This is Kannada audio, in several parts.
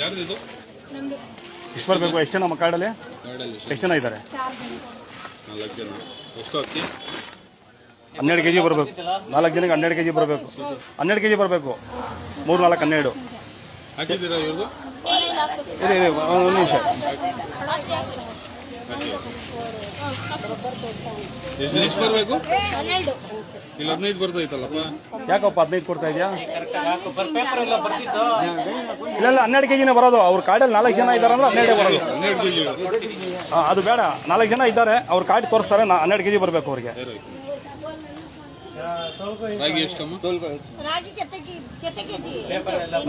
ಯಾರ್ದು ಬೇಕು ನಮ್ದು ಎಷ್ಟು ಬರಬೇಕು ಎಷ್ಟು ಜನ ಕಾರ್ಡಲ್ಲಿ ಎಷ್ಟು ಜನ? ಇದ್ದಾರೆ? ಚಾರ್ ಜನ. ನಾಲ್ಕು ಜನ. ಎಷ್ಟು ಅಕ್ಕಿ ಹನ್ನೆರಡು ಕೆ ಜಿ ಬರಬೇಕು. ನಾಲ್ಕು ಜನಕ್ಕೆ ಹನ್ನೆರಡು ಕೆ ಜಿ ಬರಬೇಕು. ಹನ್ನೆರಡು ಕೆ ಜಿ ಬರಬೇಕು. ಮೂರು ನಾಲ್ಕು ಹನ್ನೆರಡು. ಹಾಕಿದ್ದೀರಾ ಇವ್ರದ್ದು? ಇರಿ ಇರಿ ಒಂದು ನಿಮಿಷ. ಎಷ್ಟು ಎಷ್ಟು ಬರಬೇಕು? ಹನ್ನೆರಡು. ಇಲ್ಲಿ ಹದಿನೈದು ಬರ್ತೈತಲ್ಲಪ್ಪ? ಯಾಕಪ್ಪ ಹದಿನೈದು ಕೊಡ್ತಾ ಇದೆಯಾ? ಇಲ್ಲ ಇಲ್ಲ ಹನ್ನೆರಡು ಕೆ ಜಿನೇ ಬರೋದು. ಅವ್ರ ಕಾರ್ಡಲ್ಲಿ ನಾಲ್ಕು ಜನ ಇದ್ದಾರೆ ಅಂದ್ರೆ ಹನ್ನೆರಡೇ ಬರೋದು. ಹನ್ನೆರಡು ಕೆ ಜಿ ಆ, ಅದು ಬೇಡ. ನಾಲ್ಕು ಜನ ಇದ್ದಾರೆ. ಅವ್ರ ಕಾರ್ಡ್ ತೋರಿಸ್ತಾರೆ. ನಾ ಹನ್ನೆರಡು ಕೆ ಜಿ ಬರಬೇಕು ಅವ್ರಿಗೆ. ರಾಗಿ ಎಷ್ಟಮ್ಮ? ರಾಗಿ ಕೆತ್ತೆ ಕೆಜಿ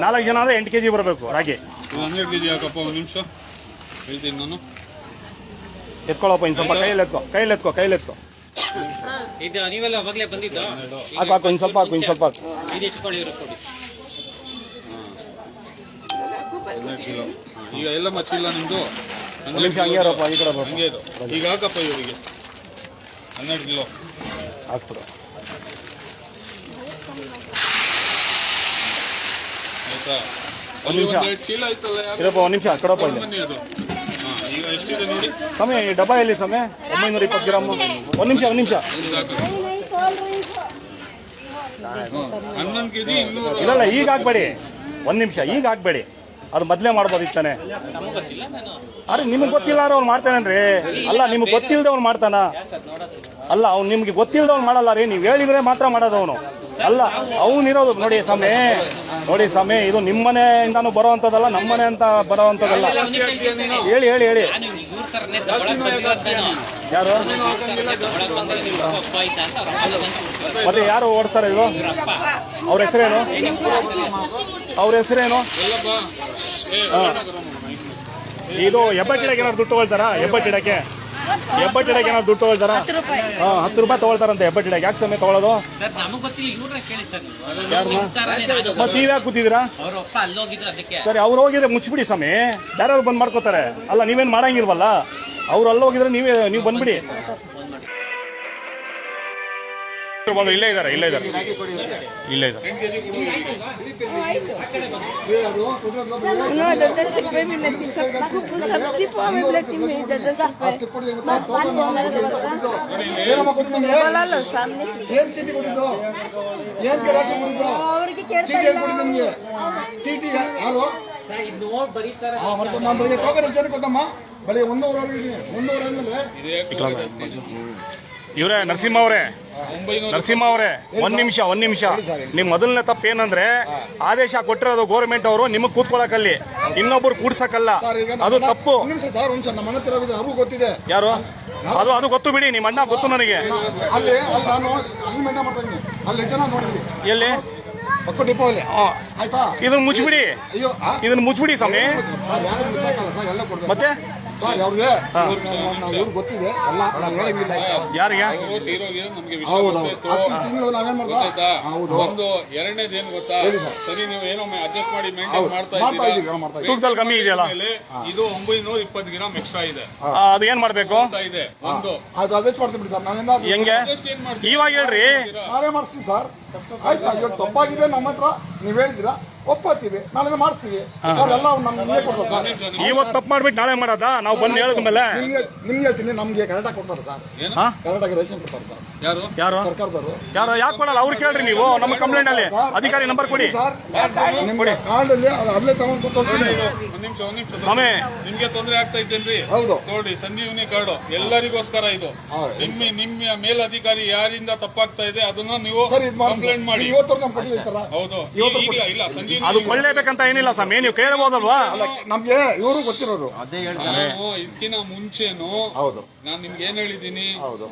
ನಾಲ್ಕು ಜನ ಅಂದರೆ ಎಂಟು ಕೆ ಜಿ ಬರಬೇಕು ರಾಗಿ. ಹನ್ನೆರಡು ಕೆ ಜಿ ಹಾಕಪ್ಪ ಒಂದು ನಿಮಿಷ. ಹೇಳ್ತೀನಿ ನಾನು. ಎತ್ಕೊಳ್ಳಪ್ಪ ಇನ್ ಸ್ವಲ್ಪ ಕೈಯಲ್ಲಿ ಎತ್ಕೊ ಕೈಯಲ್ಲಿ ಎತ್ಕೊ ಕೈಯಲ್ಲಿ ಎತ್ಕೊ. ಇದು ನೀವೆಲ್ಲ ಅವಾಗಲೇ ಬಂದಿದ್ದು? ಹಾಕು ಹಾಕು ಇನ್ ಸ್ವಲ್ಪ ಹಾಕು ಇನ್ ಸ್ವಲ್ಪ ಹಾಕು. ಇದು ಇಟ್ಕೊಳ್ಳಿ ಇವ್ರು ಕೊಡಿ. ಈಗ ಎಲ್ಲ ಮತ್ತಿಲ್ಲ ನಿಮ್ದು? ಒಂದು ನಿಮಿಷ ಹಂಗೆ ಇರಪ್ಪ ಈ ಕಡೆ ಬರ್ಬೇಕು ಹಂಗೆ ಇರು. ಈಗ ಹಾಕಪ್ಪ ಇವರಿಗೆ. ಹನ್ನೆರಡು ಕಿಲೋ. ಹಾಕ್ಬಿಡು. ಆಯ್ತಾ? ಒಂದು ನಿಮಿಷ. ಚೀಲ ಆಯ್ತಲ್ಲ ಯಾರು? ಇರಪ್ಪ ಒಂದು ನಿಮಿಷ ಕೊಡಪ್ಪ ಇಲ್ಲಿ. ಬನ್ನಿ ಅದು ಹಾಂ ಈಗ ಎಷ್ಟಿದೆ ನೋಡಿ ಸಮಯ ಈ ಡಬ್ಬ ಎಲ್ಲಿ ಸಮಯ? ಒಂಬೈನೂರ ಇಪ್ಪತ್ತು ಗ್ರಾಮ್. ಒಂದು ನಿಮಿಷ ಒಂದು ನಿಮಿಷ. ಇಲ್ಲ ಈಗ ಹಾಕ್ಬೇಡಿ ಒಂದು ನಿಮಿಷ ಈಗ ಹಾಕ್ಬೇಡಿ ಅದು ಮೊದಲೇ ಮಾಡ್ಬೋದಿತ್ತಾನೆ ಅರೆ ನಿಮಗೆ ಗೊತ್ತಿಲ್ಲ ಅವ್ನು ಮಾಡ್ತಾನೇನ್ರಿ? ಅಲ್ಲ ನಿಮ್ಗೆ ಗೊತ್ತಿಲ್ಲದೆ ಅವ್ನು ಮಾಡ್ತಾನ? ಅಲ್ಲ ಅವ್ನು ನಿಮ್ಗೆ ಗೊತ್ತಿಲ್ಲದವ್ನು ಮಾಡಲ್ಲ ರೀ. ನೀವು ಹೇಳಿದ್ರೆ ಮಾತ್ರ ಮಾಡೋದು ಅವನು. ಅಲ್ಲ, ಅವನಿರೋದು ನೋಡಿ ಸ್ವಾಮಿ. ನೋಡಿ ಸ್ವಾಮಿ, ಇದು ನಿಮ್ಮನೆಯಿಂದಾನು ಬರೋವಂಥದ್ದಲ್ಲ ನಮ್ಮನೆ ಅಂತ ಹಾಕ್ತೀಯ ಹೇಳಿ ಹೇಳಿ ಹೇಳಿ. ಯಾರು? ಮತ್ತೆ ಯಾರು ಓಡಿಸ್ತಾರೆ ಇದು ಅವ್ರ ಹೆಸರೇನು? ಅವ್ರ ಹೆಸರೇನು? ಇದು ಹೆಬ್ಬಟ್ಟಿಡಕ್ಕೆ ಏನಾದ್ರು ದುಡ್ಡು ತಗೊಳ್ತಾರಾ? ಹೆಬ್ಬಟ್ಟಿಡಕ್ಕೆ? ಹೆಬ್ಬಟ್ಟಿಡಕ್ಕೆ ಏನಾದ್ರು ದುಡ್ಡು ತಗೊಳ್ತಾರಾ? ಹಾಂ ಹತ್ತು ರೂಪಾಯಿ ತಗೊಳ್ತಾರಂತೆ ಹೆಬ್ಬಟ್ಟಿಡಕ್ಕೆ ಯಾಕೆ ಸಮಯ ತಗೊಳ್ಳೋದು ಮತ್ತೆ ನೀವ್ ಯಾಕೆ ಕೂತಿದ್ದೀರಾ? ಸರಿ ಅವ್ರು ಹೋಗಿದ್ರೆ ಮುಚ್ಚಿಬಿಡಿ ಸಮಯ ಬೇರೆಯವ್ರು ಬಂದ್ ಮಾಡ್ಕೋತಾರೆ. ಅಲ್ಲ ನೀವೇನ್ ಮಾಡಂಗಿಲ್ವಲ್ಲ? ಅವ್ರು ಅಲ್ಲಿ ಹೋಗಿದ್ರೆ ನೀವೇ ನೀವು ಬಂದ್ಬಿಡಿ. ಬಂದು ಇಲ್ಲೇ ಇದ್ದಾರೆ ಇಲ್ಲೇ ಇದ್ದಾರೆ. ಇಲ್ಲೇ ಇದ್ದಾರೆ. ಏನ್ ಚೀಟಿ ಅವ್ರಿಗೆ ಯಾರು ಬರೀತಾರೆ ನಾನು ಬೆಳಿಗ್ಗೆ ಟೋಕನ್ ವಿಚಾರ ಕೊಟ್ಟಮ್ಮ ಬೆಳಿಗ್ಗೆ ಒಂದೂವರೆ ಆಗಿದ್ದೀನಿ ಒಂದೂವರೆ ಆದ್ಮೇಲೆ ಇವರೇ ನರಸಿಂಹ ಅವರೇ. ನರಸಿಂಹ ಅವರೇ ಒಂದ್ ನಿಮಿಷ ಒಂದ್ ನಿಮಿಷ. ನಿಮ್ ಮೊದಲನೇ ತಪ್ಪು ಏನಂದ್ರೆ ಆದೇಶ ಕೊಟ್ಟಿರೋದು ಗೋರ್ಮೆಂಟ್ ಅವರು ನಿಮಗ್ ಕೂತ್ಕೊಳಕಲ್ಲಿ. ಇನ್ನೊಬ್ರು ಕೂಡ್ಸಕ್ಕಲ್ಲ ಅದು ತಪ್ಪು. ಗೊತ್ತಿದೆ. ಯಾರು? ಅದು ಅದು ಗೊತ್ತು ಬಿಡಿ ನಿಮ್ಮ ಅಣ್ಣ ಗೊತ್ತು ನನಗೆ. ಎಲ್ಲಿ? ಇದನ್ನ ಆ? ಇದನ್ನ ಮುಚ್ಚಿಬಿಡಿ ಸ್ವಾಮಿ. ಮತ್ತೆ? ಸರ್ ಅವ್ರಿಗೆ ಇವ್ರಿಗೆ ಗೊತ್ತಿದೆ. ಎಲ್ಲ ನಾವು ಹೇಳಂಗಿಲ್ಲ ಯಾರಿಗೆ? ಅವರು ತೀರೋಗಿದೆ ನಮ್ಗೆ ವಿಷಯ ಹೌದು ಹತ್ತು ತಿಂಗಳು ನಾವೇನ್ ಗೊತ್ತಾಯ್ತಾ? ಹೌದು. ಒಂದು ಎರಡನೇದು ಏನ್ ಗೊತ್ತಾ? ಸರಿ. ನೀವು ಏನೋ ಅಡ್ಜಸ್ಟ್ ಮಾಡಿ ಮೇಂಟೈನ್. ಮಾಡ್ತಾ ಇದ್ದೀರಾ? ತೂಕದಲ್ಲಿ ಕಮ್ಮಿ ಇದೆಯಲ್ಲ? ಇದು ಒಂಬೈನೂರ ಇಪ್ಪತ್ತು ಗ್ರಾಮ್ ಎಕ್ಸ್ಟ್ರಾ ಇದೆ. ಆ, ಅದು ಏನ್ ಮಾಡ್ಬೇಕು? ಅಂತ ಇದೆ. ಒಂದು. ಅದು ಬಿಡಿ ಸರ್. ನಾವೇನ ಹೆಂಗೆ? ಅಡ್ಜಸ್ಟ್ ಏನ್ ಮಾಡ್ತೀವಿ ಇವಾಗ ಹೇಳ್ರಿ. ನಾವೇ ಮಾಡಿಸ್ತೀವಿ ಸರ್. ಆಯ್ತಾ? ಇವತ್ತು ತಪ್ಪಾಗಿದೆ ನಮ್ಮ ಹತ್ರ. ನೀವ್ ಹೇಳಿದಿರಾ ಒಪ್ಪತ್ತೀವಿ ನಾಳೆ ಮಾಡ್ತೀವಿ ಅವರೆಲ್ಲ ಎಲ್ಲ ನಮ್ಗೆ ಕೊಡ್ತಾರೆ ಸರ್. ಇವತ್ತು ತಪ್ಪು ಮಾಡ್ಬಿಟ್ಟು ನಾಳೆ ಮಾಡೋದಾ? ನಾವು ಬಂದು ಹೇಳಿದ್ಮೇಲೆ ನಿಮ್ಗೆ ನಿಮ್ಗೆ ಹೇಳ್ತೀನಿ ನಮ್ಗೆ ಕರೆಕ್ಟಾಗಿ ಕೊಡ್ತಾರೆ ಸರ್. ಕರೆಕ್ಟಾಗಿ ರೇಷನ್ ಕೊಡ್ತಾರೆ ಸರ್. ಯಾರು? ಯಾರು? ಸರ್ಕಾರದವರು. ಯಾರು? ಯಾಕೆ ಕೊಡಲ್ಲ? ಅವ್ರು ಕೇಳ್ರಿ ನೀವು. ನಮ್ಮ ಕಂಪ್ಲೇಂಟ್ ಅಲ್ಲಿ. ಅಧಿಕಾರಿ ನಂಬರ್ ಕೊಡಿ. ಸರ್ ನಿಮ್ಗೆ ಕಾರ್ಡಲ್ಲಿ ಅಲ್ಲೇ ತಗೊಂಡು ತೋರಿಸ್ತೀನಿ ಒಂದ್ ನಿಮಿಷ ಒಂದ್ ನಿಮಿಷ ಸ್ವಾಮಿ. ನಿಮ್ಗೆ ತೊಂದರೆ ಆಗ್ತಾ ಇದ್ದೇನ್ರಿ? ಹೌದು. ನೋಡಿ ಸಂಜೀವಿನಿ ಕಾರ್ಡು ಎಲ್ಲರಿಗೋಸ್ಕರ ಇದು. ನಿಮ್ಮ ನಿಮ್ಮ ಮೇಲಧಿಕಾರಿ ಯಾರಿಂದ ತಪ್ಪಾಗ್ತಾ ಇದೆ ಅದನ್ನ ನೀವು ಕಂಪ್ಲೇಂಟ್ ಮಾಡಿ. ಇವತ್ತು ನಮ್ಮ ಹೌದು. ಇಲ್ಲ ಸಂಜೀವ್ ಇಲ್ಲ ಅದು ಕೊಳ್ಳೇಬೇಕಂತ ಏನಿಲ್ಲ ಸ್ವಾಮಿ ನೀವು ಕೇಳಬಹುದಲ್ವಾ ನಮ್ಗೆ ಇವರು ಗೊತ್ತಿರೋರು ನಾನು ಇದಕ್ಕಿಂತ ಮುಂಚೆನು ಹೌದು. ನಾನು ನಿಮ್ಗೆ ಏನ್ ಹೇಳಿದ್ದೀನಿ? ಹೌದು.